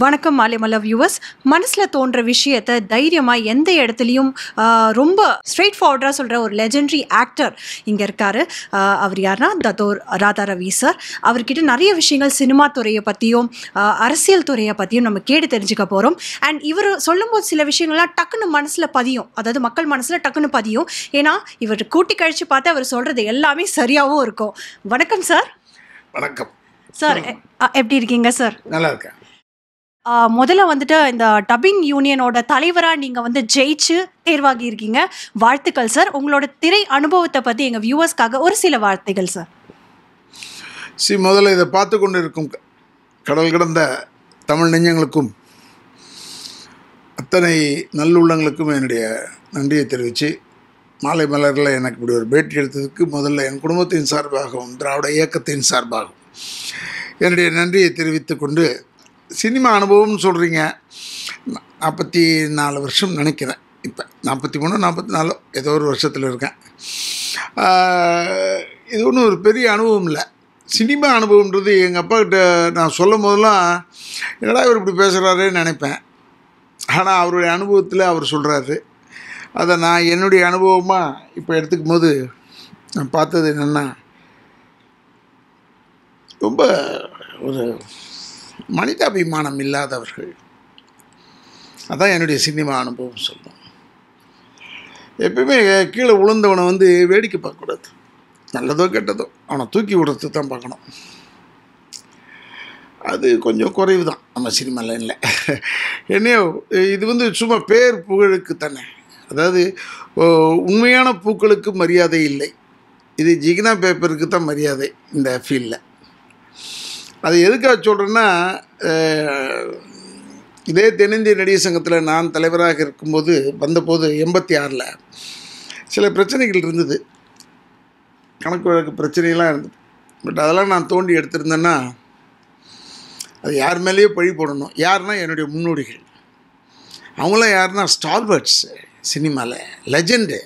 வணக்கம் மாலிமல்ல வியூவர்ஸ் மனசில் தோன்ற விஷயத்தை தைரியமாக எந்த இடத்துலையும் ரொம்ப ஸ்ட்ரெயிட் ஃபார்வர்டாக சொல்கிற ஒரு லெஜெண்டரி ஆக்டர் இங்கே இருக்கார். அவர் யாருன்னா தத்தோர் ராதா ரவி சார் அவர்கிட்ட நிறைய விஷயங்கள் சினிமா துறையை பற்றியும் அரசியல் துறையை பற்றியும் நம்ம கேட்டு தெரிஞ்சுக்க போகிறோம் அண்ட் இவர் சொல்லும்போது சில விஷயங்கள்லாம் டக்குன்னு மனசில் பதியும். அதாவது மக்கள் மனசில் டக்குன்னு பதியும். ஏன்னா இவர் கூட்டி கழிச்சு பார்த்து அவர் சொல்கிறது எல்லாமே சரியாகவும் இருக்கும். வணக்கம் சார் வணக்கம். சார் எப்படி இருக்கீங்க சார் நல்லா இருக்கேன். முதல்ல வந்துட்டு இந்த டப்பிங் யூனியனோட தலைவராக நீங்கள் வந்து ஜெயிச்சு தேர்வாகி இருக்கீங்க. வாழ்த்துக்கள் சார். உங்களோட திரை அனுபவத்தை பற்றி எங்கள் வியூவர்ஸ்க்காக ஒரு சில வார்த்தைகள் சார். சி முதல்ல இதை பார்த்து கொண்டு இருக்கும் கடல் கடந்த தமிழ் நெஞ்சங்களுக்கும் அத்தனை நல்லுள்ளங்களுக்கும் என்னுடைய நன்றியை தெரிவித்து மாலை மலரில் எனக்கு இப்படி ஒரு பேட்டி எடுத்ததுக்கு முதல்ல என் குடும்பத்தின் சார்பாகவும் திராவிட இயக்கத்தின் சார்பாகவும் என்னுடைய நன்றியை தெரிவித்து கொண்டு சினிமா அனுபவம்னு சொல்கிறீங்க நாற்பத்தி நாலு வருஷம் நினைக்கிறேன். இப்போ நாற்பத்தி மூணு நாற்பத்தி நாலு ஏதோ ஒரு வருஷத்தில் இருக்கேன். இது ஒன்றும் ஒரு பெரிய அனுபவம் இல்லை. சினிமா அனுபவம்ன்றது எங்கள் அப்பா கிட்ட நான் சொல்லும் போதெல்லாம் என்னடா இவர் இப்படி பேசுகிறாருன்னு நினைப்பேன். ஆனால் அவருடைய அனுபவத்தில் அவர் சொல்கிறாரு அதை நான் என்னுடைய அனுபவமாக இப்போ எடுத்துக்கும் போது நான் பார்த்தது என்னென்னா ரொம்ப ஒரு மனிதாபிமானம் இல்லாதவர்கள் அதான் என்னுடைய சினிமா அனுபவம் சொல்லும் எப்பயுமே கீழே விழுந்தவனை வந்து வேடிக்கை பார்க்கக்கூடாது. நல்லதோ கெட்டதோ. அவனை தூக்கி விடுறது தான் பார்க்கணும். அது கொஞ்சம் குறைவு தான் நம்ம சினிமா லைனில். என்னையோ இது வந்து சும்மா பேர் புகழுக்கு தானே. அதாவது உண்மையான பூக்களுக்கு மரியாதை இல்லை. இது ஜிகினா பேப்பருக்கு தான் மரியாதை இந்த ஃபீல்டில். அது எதுக்காக சொல்கிறேன்னா இதே தென்னிந்திய நடிகர் சங்கத்தில் நான் தலைவராக இருக்கும்போது வந்தபோது எண்பத்தி ஆறில் சில பிரச்சனைகள் இருந்தது. கணக்கு வழக்கு பிரச்சனையெல்லாம் இருந்தது. பட் அதெல்லாம் நான் தோண்டி எடுத்திருந்தேன்னா அது யார் மேலேயோ பழி போடணும். யாருன்னா என்னுடைய முன்னோடிகள். அவங்களாம் யாருன்னா ஸ்டார்பர்ட்ஸ் சினிமாவில் லெஜெண்டு.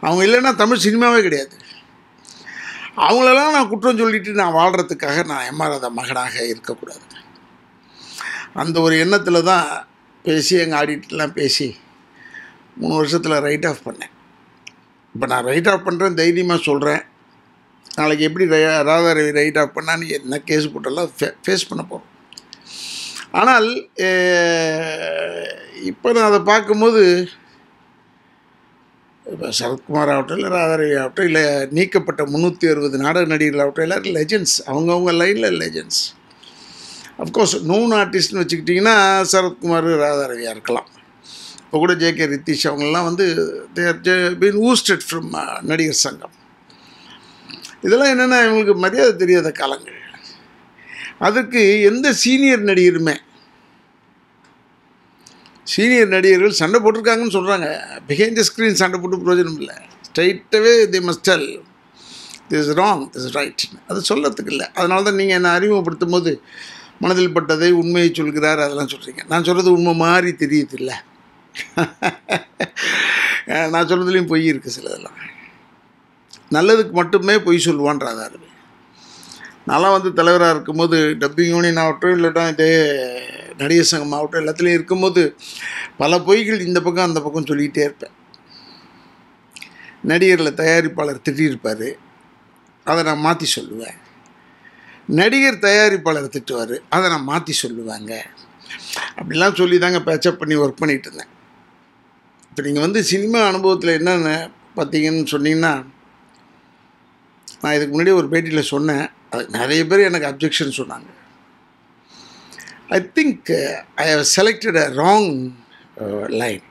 அவங்க இல்லைன்னா தமிழ் சினிமாவே கிடையாது. அவங்களெல்லாம் நான் குற்றம் சொல்லிட்டு நான் வாழ்கிறதுக்காக நான் எம்ஆராத மகனாக இருக்கக்கூடாது. அந்த ஒரு எண்ணத்தில் தான் பேசி எங்கள் ஆடிட்டெலாம் பேசி மூணு வருஷத்தில் ரைட் ஆஃப் பண்ணேன். இப்போ நான் ரைட் ஆஃப் பண்ணுறேன் தைரியமாக சொல்கிறேன் நாளைக்கு எப்படி ரை- ராதாரவி ரைட் ஆஃப் பண்ணான்னு என்ன கேஸ் போட்டெல்லாம் ஃபே ஃபேஸ் பண்ண போகிறோம் ஆனால் இப்போ நான் அதை பார்க்கும்போது இப்போ சரத்குமார் ஆகட்டும் இல்லை ராதாரவி ஆகட்டும் இல்லை நீக்கப்பட்ட முந்நூற்றி அறுபது நாடக நடிகர்கள் ஆகட்டும் எல்லோரும் லெஜெண்ட்ஸ் அவங்கவுங்க லைனில் லெஜெண்ட்ஸ் அஃப்கோர்ஸ் நோன் ஆர்டிஸ்ட்னு வச்சுக்கிட்டிங்கன்னா சரத்குமார் ராதாரவியாக இருக்கலாம். இப்போ கூட ஜேகே ரித்தீஷ் அவங்கெல்லாம் வந்து தேர் been ousted from Nadigar Sangam. இதெல்லாம் என்னென்னா இவங்களுக்கு மரியாதை தெரியாத காலங்கள். அதுக்கு எந்த சீனியர் நடிகருமே சீனியர் நடிகர்கள் சண்டை போட்டிருக்காங்கன்னு சொல்கிறாங்க பிஹைண்ட் த ஸ்க்ரீன் சண்டை போட்டு பிரயோஜனம் இல்லை. ஸ்ட்ரைட்டாகவே the must tell this wrong this right அது சொல்லத்துக்கு இல்லை. அதனால தான் நீங்கள் என்னை அறிமுகப்படுத்தும் போது மனதில் பட்டதை உண்மையை சொல்கிறார் அதெல்லாம் சொல்கிறீங்க நான் சொல்கிறது உண்மை மாதிரி தெரியுது இல்லை நான் சொல்கிறதுலேயும் பொய் இருக்குது சிலதெல்லாம். நல்லதுக்கு மட்டுமே பொய் சொல்லுவான்றாதாரு நான்லாம் வந்து தலைவராக இருக்கும்போது டப்பிங் யூனியன் ஆகட்டும் இல்லைட்டா இதே நடிகர் சங்கம் மாவட்டம் எல்லாத்துலேயும் இருக்கும்போது பல பொய்கள் இந்த பக்கம் அந்த பக்கம் சொல்லிக்கிட்டே இருப்பேன். நடிகரில் தயாரிப்பாளர் திட்டியிருப்பார். அதை நான் மாற்றி சொல்லுவேன். நடிகர் தயாரிப்பாளர் திட்டுவார். அதை நான் மாற்றி சொல்லுவாங்க. அப்படிலாம் சொல்லி தாங்க பேச்சப் பண்ணி ஒர்க் பண்ணிகிட்டு இருந்தேன். இப்போ நீங்கள் வந்து சினிமா அனுபவத்தில் என்னென்ன பார்த்தீங்கன்னு சொன்னீங்கன்னா நான் இதுக்கு முன்னாடி ஒரு பேட்டியில் சொன்னேன். அது நிறைய பேர் எனக்கு அப்ஜெக்ஷன் சொன்னாங்க. I think I have selected a wrong line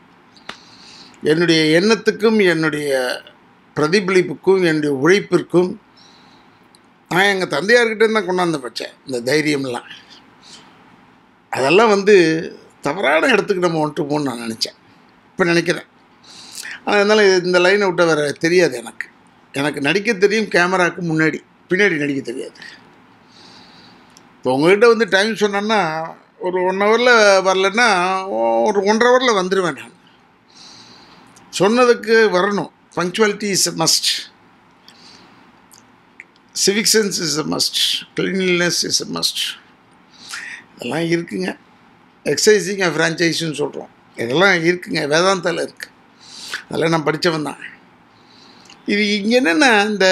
என்னுடைய எண்ணத்துக்கும் என்னுடைய பிரதிபலிப்புக்கும் என்னுடைய உழைப்பிற்கும் நான் எங்கள் தந்தையார்கிட்ட தான் கொண்டாந்து வச்சேன் இந்த தைரியம்லாம். அதெல்லாம் வந்து தவறான இடத்துக்கு நம்ம வந்துட்டு போகணும்னு நான் நினச்சேன். இப்போ நினைக்கிறேன். ஆனால் இருந்தாலும் இந்த லைனை விட்ட வேறு தெரியாது எனக்கு. எனக்கு நடிக்க தெரியும் கேமராவுக்கு முன்னாடி பின்னாடி நடிக்க தெரியாது. இப்போ உங்கள்கிட்ட வந்து டைம் சொன்னேன்னா ஒரு ஒன் ஹவரில் வரலன்னா ஒரு ஒன்றரை ஹவரில் வந்துடுவேன் நான். சொன்னதுக்கு வரணும். Punctuality is a must civic sense is a must cleanliness is a must இதெல்லாம் இருக்குங்க. எக்ஸசைசிங் ஃப்ரான்ச்சைஸின்னு சொல்கிறோம் இதெல்லாம் இருக்குங்க. வேதாந்தாவில் இருக்குது அதெல்லாம் நான் படித்தவன் தான். இது இங்கே என்னென்னா இந்த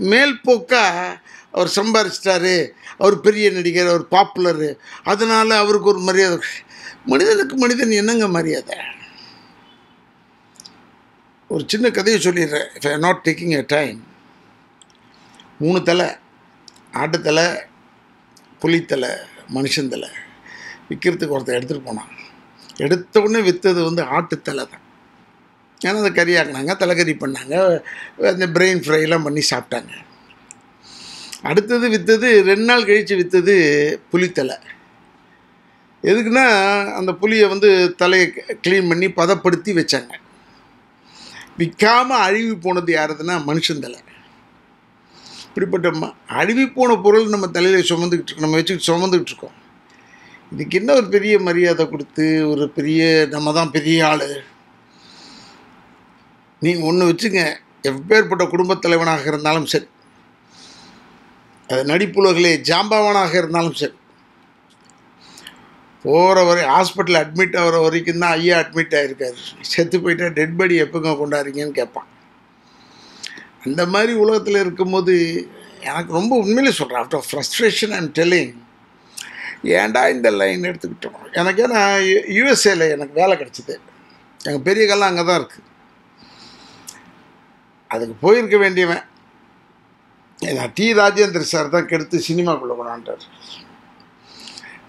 மேல்போக்காக அவர் சம்பாரிச்சிட்டாரு. அவர் பெரிய நடிகர் அவர் பாப்புலரு. அதனால் அவருக்கு ஒரு மரியாதை. மனிதனுக்கு மனிதன் என்னங்க மரியாதை? ஒரு சின்ன கதையை சொல்லிடுறேன். If I not taking a time மூணு தலை. ஆட்டுத்தலை புலித்தலை மனுஷன் தலை. விற்கிறதுக்கு ஒருத்தர் எடுத்துகிட்டு போனான். எடுத்த உடனே விற்றது வந்து ஆட்டுத்தலை தான். ஏன்னா அதை கறியாக்குனாங்க தலைக்கறி பண்ணாங்க அந்த பிரெயின் ஃப்ரைலாம் பண்ணி சாப்பிட்டாங்க. அடுத்தது விற்றது ரெண்டு நாள் கழித்து விற்றது புளித்தலை. எதுக்குன்னா அந்த புளியை வந்து தலையை க்ளீன் பண்ணி பதப்படுத்தி வச்சாங்க. விற்காமல் அழுகி போனது யாருதுன்னா மனுஷன் தலை. இப்படிப்பட்ட ம போன பொருள் நம்ம தலையில் சுமந்துக்கிட்டு இருக்கோம் நம்ம வச்சுக்கிட்டு சுமந்துக்கிட்டு இருக்கோம். இதுக்கு என்ன ஒரு பெரிய மரியாதை கொடுத்து ஒரு பெரிய நம்ம தான் பெரிய ஆள்? நீங்கள் ஒன்று வச்சுங்க எப்பேற்பட்ட குடும்பத் தலைவனாக இருந்தாலும் சரி. அது நடிப்புலகிலே ஜாம்பவானாக இருந்தாலும் சரி. போகிற வரை ஹாஸ்பிட்டல் அட்மிட் ஆகிற வரைக்கும் தான் ஐயா அட்மிட் ஆகிருக்காரு செத்து போயிட்டா டெட் பாடி எப்போங்க கொண்டாடுறீங்கன்னு கேட்பான். அந்த மாதிரி உலகத்தில் இருக்கும்போது எனக்கு ரொம்ப உண்மையிலே சொல்கிறேன் ஆஃப்டர் ஃப்ரஸ்ட்ரேஷன் அண்ட் டெல்லிங் ஏன்டா இந்த லைன் எடுத்துக்கிட்டோம்? எனக்கு நான் யூஎஸ்ஏல எனக்கு வேலை கிடச்சிது. எங்கள் பெரிய கல்லாம் அங்கே தான் இருக்குது அதுக்கு போயிருக்க வேண்டியவன். ஏன்னா டி. ராஜேந்திர சார் தான் கெடுத்து சினிமாக்குள்ளே கொண்டாண்டார்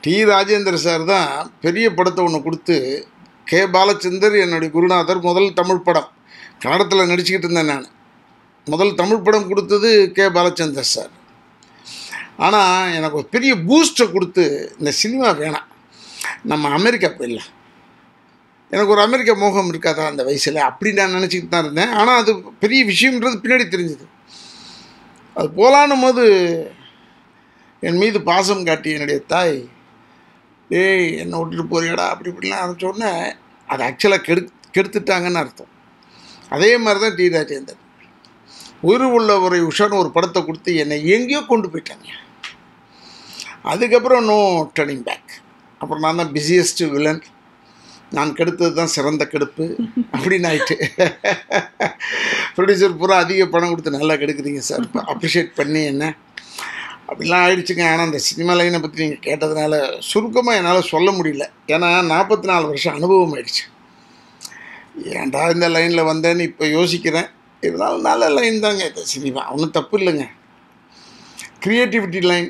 டி. ராஜேந்திர சார் தான் பெரிய படத்தை ஒன்று கொடுத்து கே. பாலச்சந்தர் என்னுடைய குருநாதர் முதல் தமிழ் படம். கன்னடத்தில் நடிச்சுக்கிட்டு இருந்தேன் நான். முதல் தமிழ் படம் கொடுத்தது கே. பாலச்சந்தர் சார். ஆனால் எனக்கு ஒரு பெரிய பூஸ்ட்டை கொடுத்து இந்த சினிமா வேணாம். நம்ம அமெரிக்கா போயிடலாம். எனக்கு ஒரு அமெரிக்க மோகம் இருக்காதா அந்த வயசில்? அப்படி நான் நினச்சிக்கிட்டு தான் இருந்தேன். ஆனால் அது பெரிய விஷயம்ன்றது பின்னாடி தெரிஞ்சுது. அது போலான்னும் போது என் மீது பாசம் காட்டி என்னுடைய தாய் ஏய் என்னை விட்டுட்டு போறியாடா? அப்படி இப்படிலாம் அதை சொன்னேன் அது ஆக்சுவலாக கெடு கெடுத்துட்டாங்கன்னு அர்த்தம். அதே மாதிரி தான் டி. ராஜேந்தர் உயிர் உள்ள ஒரு உஷான்னு ஒரு படத்தை கொடுத்து என்னை எங்கேயோ கொண்டு போயிட்டாங்க. அதுக்கப்புறம் நோ டர்னிங் பேக் அப்புறம் நான் தான் பிஸியஸ்ட் வில்லன் நான் கெடுத்தது தான் சிறந்த கெடுப்பு அப்படின்னு ஆயிட்டு. ப்ரொடியூசர் பூரா அதிக பணம் கொடுத்து நல்லா கெடுக்குறீங்க சார். அப்ரிஷியேட் பண்ணி என்ன? அப்படிலாம் ஆயிடுச்சுங்க. ஆனால் அந்த சினிமா லைனை பற்றி நீங்கள் கேட்டதுனால சுருக்கமாக என்னால் சொல்ல முடியல. ஏன்னா நாற்பத்தி நாலு வருஷம் அனுபவம் ஆயிடுச்சு. ஏன்டா இந்த லைனில் வந்தேன்னு இப்போ யோசிக்கிறேன். இருந்தாலும் நல்ல லைன் தாங்க இந்த சினிமா. ஒன்றும் தப்பு இல்லைங்க. க்ரியேட்டிவிட்டி லைன்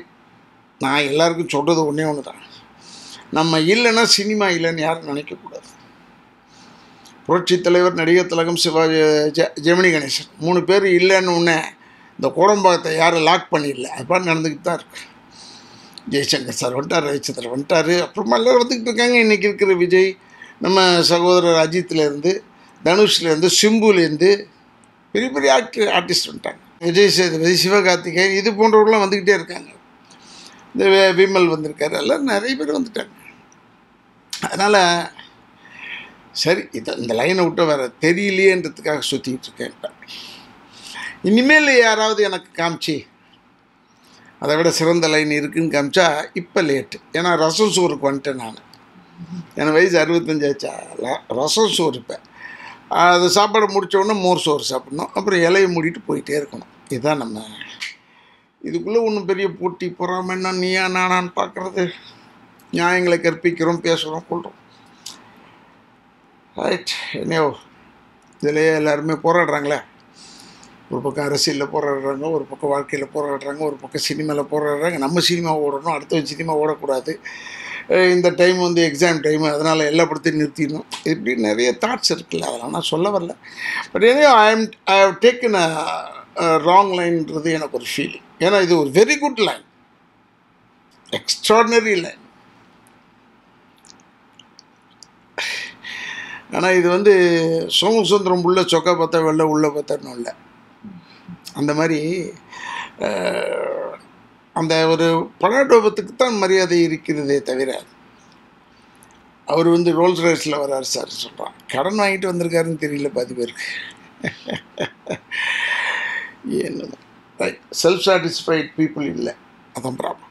நான் எல்லாருக்கும் சொல்கிறது ஒன்றே ஒன்று தான் நம்ம இல்லைன்னா சினிமா இல்லைன்னு யாரும் நினைக்கக்கூடாது புரட்சி தலைவர் நடிகர் திலகம் சிவாஜி ஜெ ஜெமினி கணேசன் மூணு பேர் இல்லைன்னு உடனே இந்த கோடம்பாகத்தை யாரும் லாக் பண்ணிடல. அப்பா நடந்துக்கிட்டு தான் இருக்கு. ஜெய்சங்கர் சார் வந்துட்டார் ரவிச்சந்திரன் வந்துட்டார். அப்புறமா எல்லாம் வந்துக்கிட்டு இருக்காங்க. இன்றைக்கி இருக்கிற விஜய் நம்ம சகோதரர் அஜித்லேருந்து தனுஷ்லேருந்து சிம்புலேருந்து பெரிய பெரிய ஆக்டர் ஆர்டிஸ்ட் வந்துட்டாங்க. விஜய் சேதுபதி சிவகார்த்திகேயன் இது போன்றவர்கள்லாம் வந்துக்கிட்டே இருக்காங்க. இந்த வே- விமல் வந்திருக்காரு. எல்லாம் நிறைய பேர் வந்துட்டாங்க. அதனால் சரி இதை இந்த லைனை விட்டு வேறு தெரியலையேன்றதுக்காக சுற்றிக்கிட்டு இருக்கேன் இனிமேல் யாராவது எனக்கு காமிச்சி அதை விட சிறந்த லைன் இருக்குதுன்னு காமிச்சா இப்போ லேட்டு ஏன்னா ரசம் சோறுக்கு வந்துட்டேன் நான். எனக்கு வயசு அறுபத்தஞ்சாச்சா ரசம் சோறு இப்போ. அது சாப்பாடு முடிச்ச மோர் சோறு சாப்பிடணும். அப்புறம் இலையை மூடிட்டு போயிட்டே இருக்கணும். இதுதான் நம்ம இதுக்குள்ளே ஒன்றும் பெரிய போட்டி பொறாம என்ன நீயா நானான்னு பார்க்குறது நியாயங்களை கற்பிக்கிறோம் பேசுகிறோம் கொள்கிறோம் ரைட் என்னையோ இதுலேயே எல்லாருமே போராடுறாங்களே? ஒரு பக்கம் அரசியலில் போராடுறாங்க ஒரு பக்கம் வாழ்க்கையில் போராடுறாங்க ஒரு பக்கம் சினிமாவில் போராடுறாங்க. நம்ம சினிமா ஓடணும் அடுத்த சினிமா ஓடக்கூடாது. இந்த டைம் வந்து எக்ஸாம் டைம் அதனால் எல்லா படத்தையும் நிறுத்திடணும். இப்படி நிறைய தாட்ஸ் இருக்குல்ல அதெல்லாம் நான் சொல்ல வரல. பட் ஏதோ I am I have taken wrong லைன்ன்றது எனக்கு ஒரு ஃபீலிங் ஏன்னா இது ஒரு very good line extraordinary line ஆனால் இது வந்து சோமசுந்தரம் உள்ள சொக்கா பார்த்தா வெள்ள உள்ள பார்த்தான்னு இல்லை அந்த மாதிரி அந்த ஒரு பலாடோபத்துக்கு தான் மரியாதை இருக்கிறதே தவிர அவர் வந்து ரோல்ஸ் ரைஸில் வர்றாரு சார் சொல்கிறான் கடன் வாங்கிட்டு வந்திருக்காருன்னு தெரியல பாதி பேருக்கு. என்ன ரைட் செல்ஃப் சாட்டிஸ்ஃபைட் பீப்புள் இல்லை. அதான் ப்ராப்ளம்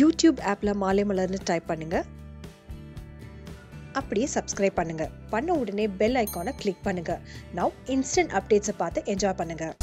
யூடியூப் ஆப்பில் மாலை மலர்னு டைப் பண்ணுங்கள் அப்படியே சப்ஸ்கிரைப் பண்ணுங்க. பண்ண உடனே பெல் ஐக்கானை கிளிக் பண்ணுங்கள் நவ் இன்ஸ்டன்ட் அப்டேட்ஸை பார்த்து என்ஜாய் பண்ணுங்கள்